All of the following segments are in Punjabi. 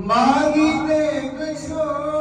ਮਾਗੀ ਤੇ ਵਿਛੋੜੇ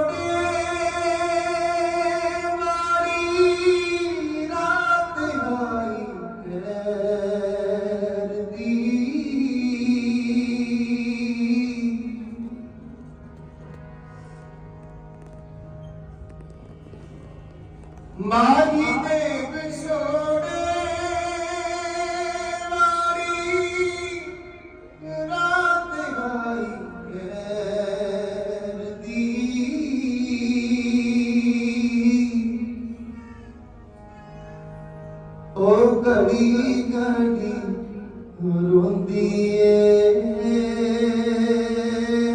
ਉਹ ਘੜੀ ਘੜੀ ਰੋਂਦੀ ਏ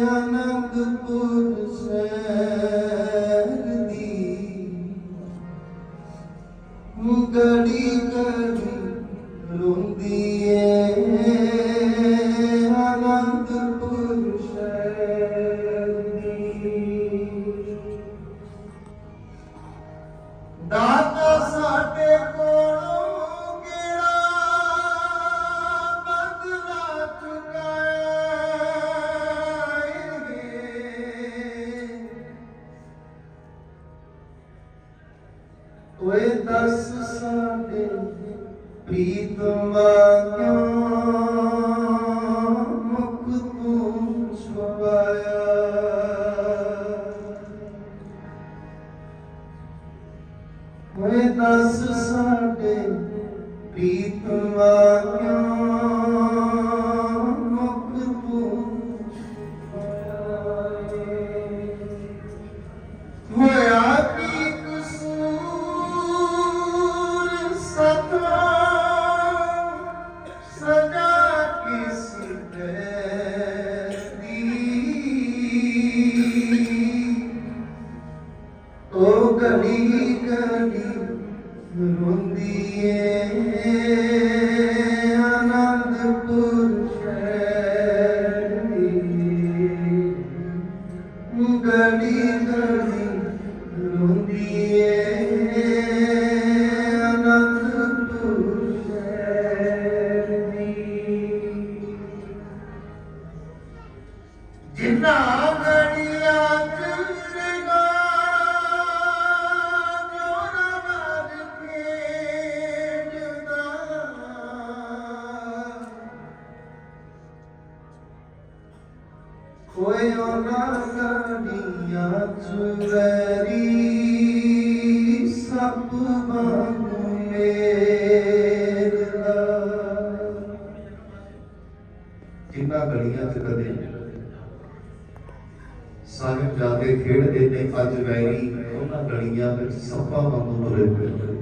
ਅਨੰਦਪੁਰ ਸ਼ਹਿਰ ਦੀ ਗੜੀ ਘੜੀ ਰੋਂਦੀ ਦੱਸ ਸਾਡੇ ਪ੍ਰੀਤਮਾ ਕਿਉਂ ਮੁਖ ਤੂੰ ਛੁਪਾਇਆ ਓਏ ਦੱਸ ਸਾਡੇ ਪ੍ਰੀਤਮਾ ਕਿਉਂ ਘੜੀ ਘੜੀ ਰੋਂਦੀ ਏ। ਗੜੀਆਂ ਸਭ ਵਾਂਗੂ ਮੇਰਦਾ ਜਿੰਨਾ ਗਲੀਆਂ ਚ ਕਦੇ ਸਾਹਿਬ ਜਾਦੇ ਖੇਡਦੇ ਨੇ ਅੱਜ ਵੈਰੀ ਉਹਨਾਂ ਗਲੀਆਂ ਵਿੱਚ ਸੱਪਾਂ ਵਾਂਗੂ ਤੁਰੇ ਫਿਰਦੇ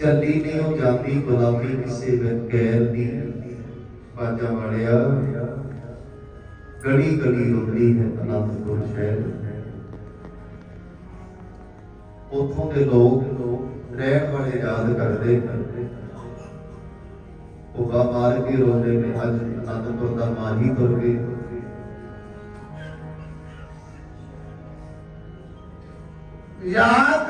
ਚੱਲੀ ਨਹੀਂ ਉਹ ਜਾਂਦੀ ਗੁਲਾਮੀ ਕਿਸੇ ਗੈਰ ਦੀ ਬਾਜਾ ਵਾਲਿਆ ਗਲੀ ਗਲੀ ਰੋਂਦੀ ਹੈ ਅਨੰਦਪੁਰ ਸ਼ਹਿਰ ਉਥੋਂ ਦੇ ਲੋਕ ਰਹਿਣ ਵਾਲੇ ਯਾਦ ਕਰਦੇ ਕਰਦੇ ਭੁੱਗਾ ਮਾਰ ਕੇ ਰੋਂਦੇ ਨੇ ਅੱਜ ਅਨੰਦਪੁਰ ਦਾ ਮਾਹੀ ਤੁਰ ਗਏ ਯਾਦ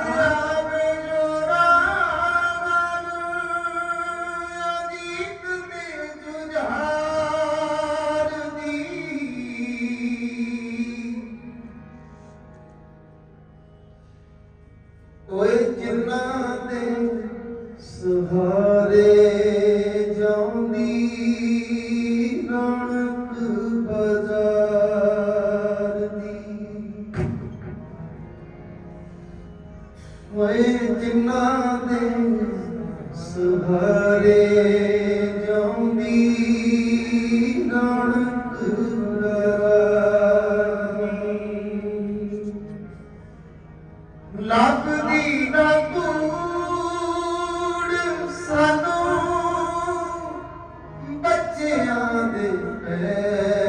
ਸਾਨੂੰ ਬੱਚਿਆਂ ਦੇ ਪੈਰ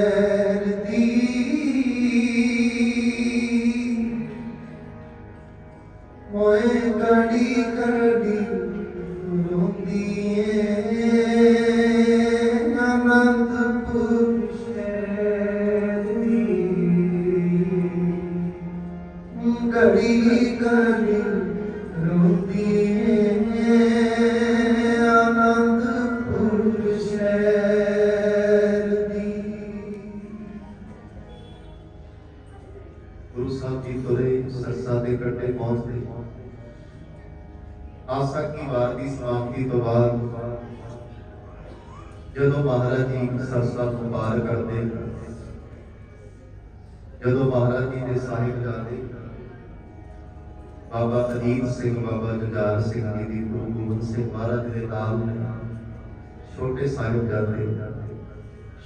ਸਮਾਪਤੀ ਤੋਂ ਬਾਅਦ ਜਦੋਂ ਮਹਾਰਾਜ ਜੀ ਸਰਸਾ ਨੂੰ ਪਾਰ ਕਰਦੇ, ਜਦੋਂ ਮਹਾਰਾਜ ਜੀ ਦੇ ਸਾਹਿਬ ਜਾਂਦੇ, ਬਾਬਾ ਅਜੀਤ ਸਿੰਘ, ਬਾਬਾ ਜੁਝਾਰ ਸਿੰਘ ਜੀ ਦੀ ਗੁਰੂ ਗੋਬਿੰਦ ਸਿੰਘ ਮਹਾਰਾਜ ਦੇ ਨਾਲ ਛੋਟੇ ਸਾਹਿਬ ਜਾਂਦੇ।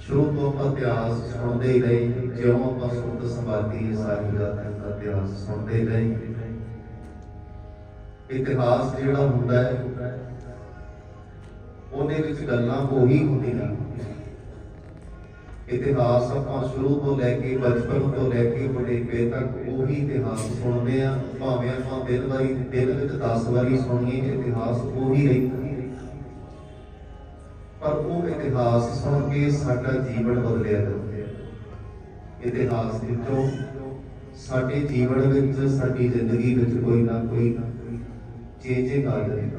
ਸ਼ੁਰੂ ਤੋਂ ਆਪਾਂ ਇਤਿਹਾਸ ਸੁਣਦੇ ਹੀ ਰਹੇ, ਜਿਉਂ ਆਪਾਂ ਸੁਣਤ ਸੰਭਾਤੀ ਸਾਹਿਬ ਦਾ ਇਤਿਹਾਸ ਸੁਣਦੇ ਰਹੇ। ਇਤਿਹਾਸ ਜਿਹੜਾ ਹੁੰਦਾ ਹੈ ਉਹਦੇ ਵਿੱਚ ਗੱਲਾਂ ਉਹੀ ਹੁੰਦੀਆਂ। ਇਤਿਹਾਸ ਆਪਾਂ ਸ਼ੁਰੂ ਤੋਂ ਲੈ ਕੇ, ਬਚਪਨ ਤੋਂ ਲੈ ਕੇ ਬੁਢੇਪੇ ਤੱਕ ਉਹੀ ਇਤਿਹਾਸ ਸੁਣਦੇ ਆ। ਭਾਵੇਂ ਆਪਾਂ ਦਿਨ ਵਾਰੀ, ਦਿਨ ਵਿੱਚ 10 ਵਾਰੀ ਸੁਣੀਏ, ਇਤਿਹਾਸ ਉਹੀ ਰਹਿੰਦਾ ਪਰ ਉਹ ਇਤਿਹਾਸ ਸੁਣ ਕੇ ਸਾਡਾ ਜੀਵਨ ਬਦਲਿਆ ਜਾਂਦਾ ਹੈ। ਇਤਿਹਾਸ ਵਿੱਚੋਂ ਸਾਡੇ ਜੀਵਨ ਵਿੱਚ, ਸਾਡੀ ਜ਼ਿੰਦਗੀ ਵਿੱਚ ਕੋਈ ਨਾ ਕੋਈ ਚੇਂਜਿੰਗ ਆ ਜਾਂਦੀ ਹੈ।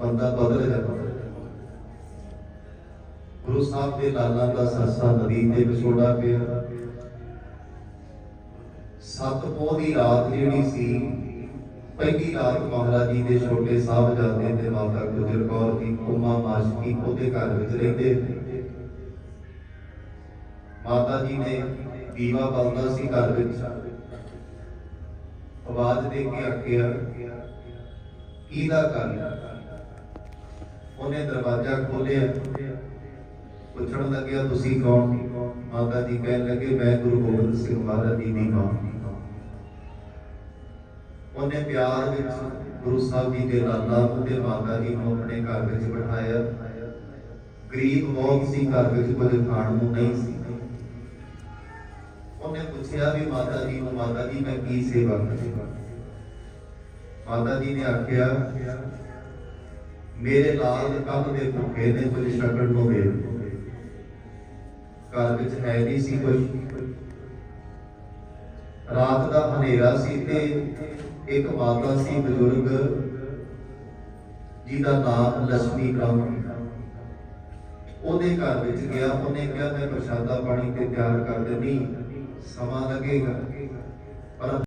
ਬੰਦਾ ਬਦਲ ਜਾਂਦਾ ਗੁਰੂ ਸਾਹਿਬ ਦੇ ਲਾਲਾਂ ਦਾ ਸਰਸਾ ਨਦੀ ਤੇ ਵਿਛੋੜਾ ਪਿਆ। ਸੱਤ ਪੋਹ ਦੀ ਰਾਤ ਜਿਹੜੀ ਸੀ, ਪਹਿਲੀ ਰਾਤ ਮਹਾਰਾਜ ਜੀ ਦੇ ਛੋਟੇ ਸਾਹਿਬਜ਼ਾਦੇ ਤੇ ਮਾਤਾ ਗੁਜਰ ਕੌਰ ਦੀ ਕੁਮਾ ਮਾਸ਼ਕੀ ਉਹਦੇ ਘਰ ਵਿੱਚ ਰਹਿੰਦੇ। ਮਾਤਾ ਜੀ ਨੇ ਦੀਵਾ ਬਲਦਾ ਸੀ ਘਰ ਵਿੱਚ। ਆਵਾਜ਼ ਦੇ ਕੇ ਆਖਿਆ ਕਿਹਦਾ ਘਰ? ਉਹਨੇ ਦਰਵਾਜ਼ਾ ਖੋਲ੍ਹਿਆ। ਪੁੱਛਣ ਲੱਗਿਆ, ਤੁਸੀਂ ਕੌਣ? ਮਾਤਾ ਜੀ ਕਹਿਣ ਲੱਗੇ, ਮੈਂ ਗੁਰੂ ਗੋਬਿੰਦ ਸਿੰਘ ਮਹਾਰਾਜ ਜੀ ਦੀ ਮਾਂ ਉਹਨੇ ਪਿਆਰ ਵਿੱਚ ਗੁਰੂ ਸਾਹਿਬ ਜੀ ਦੇ ਲਾਲਾ ਤੇ ਮਾਤਾ ਜੀ ਨੂੰ ਆਪਣੇ ਘਰ ਵਿੱਚ ਬਿਠਾਇਆ। ਗਰੀਬ ਬਹੁਤ ਸੀ, ਘਰ ਵਿੱਚ ਕੁਝ ਖਾਣ ਨੂੰ ਨਹੀਂ ਸੀ। ਉਹਨੇ ਪੁੱਛਿਆ ਵੀ, ਮਾਤਾ ਜੀ ਨੂੰ, ਮਾਤਾ ਜੀ, ਮੈਂ ਕੀ ਸੇਵਾ ਕਰਾਂ? ਮਾਤਾ ਜੀ ਨੇ ਆਖਿਆ, ਮੇਰੇ ਲਾਲ ਕੱਲ ਦੇ ਭੁੱਖੇ ਨੇ, ਕੁਝ ਛਕਣ ਨੂੰ ਦੇ ਘਰ ਵਿੱਚ ਹੈ ਨਹੀਂ ਸੀ ਕੁਝ ਰਾਤ ਦਾ ਹਨੇਰਾ ਸੀ ਤੇ ਇੱਕ ਮਾਤਾ ਸੀ ਬਜ਼ੁਰਗ, ਜਿਹਦਾ ਨਾਮ ਲక్ష్ਮੀ ਕਾਮ ਉਹਦੇ ਘਰ ਵਿੱਚ ਗਿਆ, ਉਹਨੇ ਕਿਹਾ, ਮੈਂ ਪ੍ਰਸ਼ਾਦਾ ਪਾਣੀ ਤੇ ਤਿਆਰ ਕਰ ਦਿੰਦੀ, ਸਮਾਂ ਲੱਗੇਗਾ।